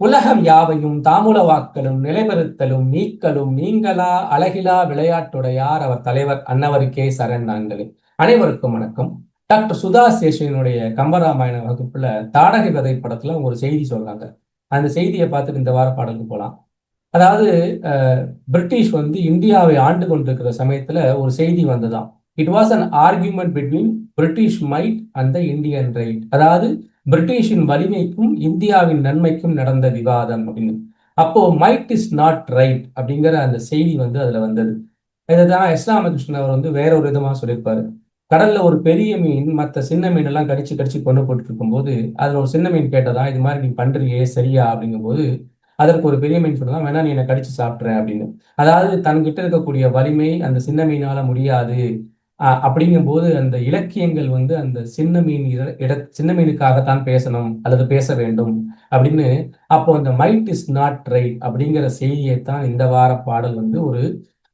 உலகம் யாவையும் தாமுலவாக்கலும் நிலைபெறுத்தலும் நீக்கலும் நீங்களா அழகிலா விளையாட்டுடையார் அவர் தலைவர் அன்னவருக்கே சரண் நாங்களே. அனைவருக்கும் வணக்கம். டாக்டர் சுதா சேஷனுடைய கம்பராமாயண வகுப்புல தாடக கதை படத்துல ஒரு செய்தி சொல்றாங்க. அந்த செய்தியை பார்த்துட்டு இந்த வார பாடலுக்கு போலாம். அதாவது பிரிட்டிஷ் வந்து இந்தியாவை ஆண்டு கொண்டிருக்கிற சமயத்துல ஒரு செய்தி வந்துதான். It was an argument between British might and the Indian right அதாவது பிரிட்டிஷின் வலிமைக்கும் இந்தியாவின் நன்மைக்கும் நடந்த விவாதம் அப்படின்னு. அப்போ மைட் இஸ் நாட் ரைட் அப்படிங்கிற அந்த செய்தி வந்து அதுல வந்தது. இதுதான் எஸ் ராமகிருஷ்ணன் அவர் வந்து வேற ஒரு விதமா சொல்லியிருப்பாரு. கடல்ல ஒரு பெரிய மீன் மற்ற சின்ன மீன் எல்லாம் கடிச்சு கடிச்சு கொண்டு போட்டு இருக்கும்போது அதுல ஒரு சின்ன மீன் கேட்டதா இது மாதிரி நீ பண்றியே சரியா? அப்படிங்கும்போது அதற்கு ஒரு பெரிய மீன் சொல்லலாம் வேணா நீ என்னை கடிச்சு சாப்பிட்றேன் அப்படின்னு. அதாவது தன்கிட்ட இருக்கக்கூடிய வலிமை அந்த சின்ன மீனால முடியாது. அப்படிங்கும்போது அந்த இலக்கியங்கள் வந்து அந்த சின்ன மீன் இட சின்ன மீனுக்காகத்தான் பேசணும் அல்லது பேச வேண்டும் அப்படின்னு அப்போ அந்த மைட் இஸ் நாட் ரைட் அப்படிங்கிற செய்தியை தான் இந்த வார பாடல் வந்து ஒரு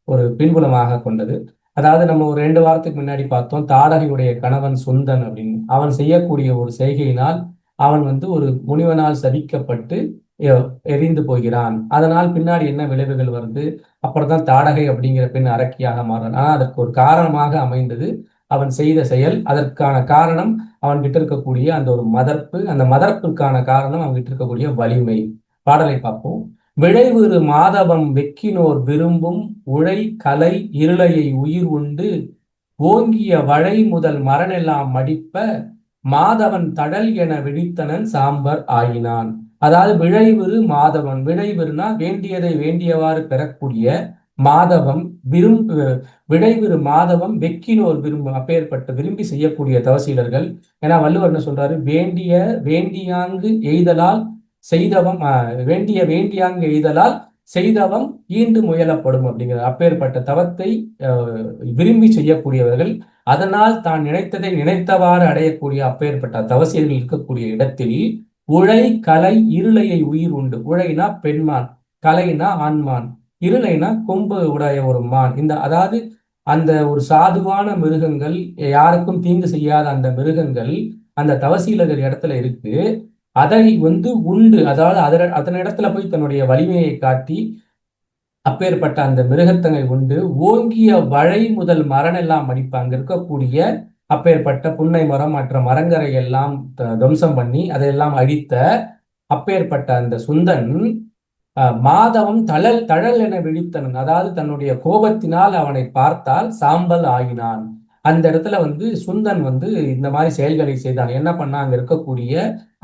ஒரு பின்புலமாக கொண்டது. அதாவது நம்ம ஒரு ரெண்டு வாரத்துக்கு முன்னாடி பார்த்தோம் தாடகையுடைய கணவன் சுந்தன் அப்படின்னு. அவன் செய்யக்கூடிய ஒரு செய்கையினால் அவன் வந்து ஒரு முனிவனால் சதிக்கப்பட்டு எரிந்து போகிறான். அதனால் பின்னாடி என்ன விளைவுகள் வருது? அப்புறம் தான் தாடகை அப்படிங்கிற பெண் அரக்கியாக மாறான் ஆனால் அதற்கு ஒரு காரணமாக அமைந்தது அவன் செய்த செயல். அதற்கான காரணம் அவன் கிட்ட இருக்கக்கூடிய அந்த ஒரு மதர்ப்பு. அந்த மதர்ப்புக்கான காரணம் அவன் கிட்ட இருக்கக்கூடிய வலிமை. பாடலை பார்ப்போம். விளைவுறு மாதவம் வெக்கினோர் விரும்பும் உழை கலை இருளையை உயிர் உண்டு. ஓங்கிய வழை முதல் மரணெல்லாம் மடிப்ப. மாதவன் தடல் என விழித்தனன் சாம்பர் ஆயினான். அதாவது விழைவிரு மாதவன் விழைவிருனா வேண்டியதை வேண்டியவாறு பெறக்கூடிய மாதவம் விரும்பு விடைவிரு மாதவம் வெக்கினோர் விரும்பும் அப்பேற்பட்ட விரும்பி செய்யக்கூடிய தவசீலர்கள். ஏன்னா வள்ளுவர் என்ன சொல்றாரு வேண்டிய வேண்டியாங்கு எய்தலால் செய்தவம் வேண்டிய வேண்டியாங்கு எய்தலால் செய்தவம் ஈண்டு முயலப்படும் அப்படிங்கிற அப்பேற்பட்ட தவத்தை விரும்பி செய்யக்கூடியவர்கள். அதனால் தான் நினைத்ததை நினைத்தவாறு அடையக்கூடிய அப்பேற்பட்ட தவசியர்கள் இருக்கக்கூடிய இடத்தில் உழை கலை இருளையை உயிர் உண்டு. உழைனா பெண்மான் கலைனா ஆண்மான். இருளைனா கொம்பு உடைய ஒரு மான். இந்த அதாவது அந்த ஒரு சாதுவான மிருகங்கள் யாருக்கும் தீங்கு செய்யாத அந்த மிருகங்கள் அந்த தவசீலகர் இடத்துல இருக்கு. அதை வந்து உண்டு. அதாவது அதன் அதன் இடத்துல போய் தன்னுடைய வலிமையை காட்டி அப்பேற்பட்ட அந்த மிருகத்தங்கை உண்டு. ஓங்கிய வழை முதல் மரணெல்லாம் மடிப்பாங்க இருக்கக்கூடிய அப்பேற்பட்ட புன்னை மரம் மற்ற மரங்கரை எல்லாம் துவம்சம் பண்ணி அதையெல்லாம் அழித்த அப்பேற்பட்ட அந்த சுந்தன் மாதவம் தழல் தழல் என விழித்தனன். அதாவது தன்னுடைய கோபத்தினால் அவனை பார்த்தால் சாம்பல் ஆகினான் அந்த இடத்துல வந்து சுந்தன் வந்து இந்த மாதிரி செயல்களை செய்தான். என்ன பண்ணா அங்க இருக்கக்கூடிய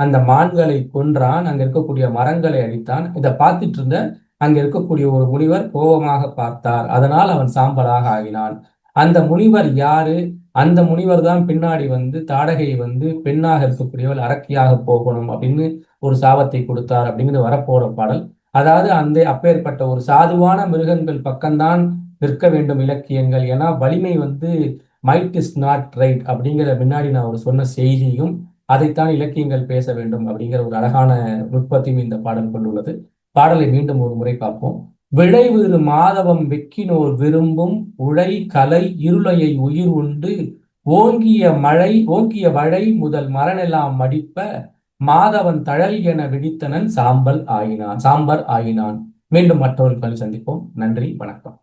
அந்த மான்களை கொன்றான். அங்க இருக்கக்கூடிய மரங்களை அழித்தான். இதை பார்த்துட்டு இருந்த அங்க இருக்கக்கூடிய ஒரு முனிவர் கோபமாக பார்த்தார். அதனால் அவன் சாம்பலாக ஆகினான் அந்த முனிவர் யாரு? அந்த முனிவர் தான் பின்னாடி வந்து தாடகை வந்து பெண்ணாக இருக்கக்கூடியவள் அரக்கியாக போகணும் அப்படின்னு ஒரு சாபத்தை கொடுத்தார் அப்படிங்கிறது வரப்போற பாடல். அதாவது அந்த அப்பேற்பட்ட ஒரு சாதுவான மிருகங்கள் பக்கம்தான் நிற்க வேண்டும் இலக்கியங்கள். ஏன்னா வலிமை வந்து மைட் இஸ் நாட் ரைட் அப்படிங்கிற பின்னாடி நான் ஒரு சொன்ன செய்தியும் அதைத்தான் இலக்கியங்கள் பேச வேண்டும் அப்படிங்கிற ஒரு அழகான நுட்பத்தையும் இந்த பாடல் கொண்டுள்ளது. பாடலை மீண்டும் ஒரு முறை பார்ப்போம். விளைவிறு மாதவம் வெக்கினோர் விரும்பும் உழை கலை இருளையை உயிர் உண்டு. ஓங்கிய மழை ஓங்கிய வழை முதல் மரணெல்லாம் மடிப்ப மாதவன் தழல் என விழித்தனன் சாம்பல் ஆயினான் சாம்பர் ஆயினான். மீண்டும் மற்றவர்கள் சந்திப்போம். நன்றி வணக்கம்.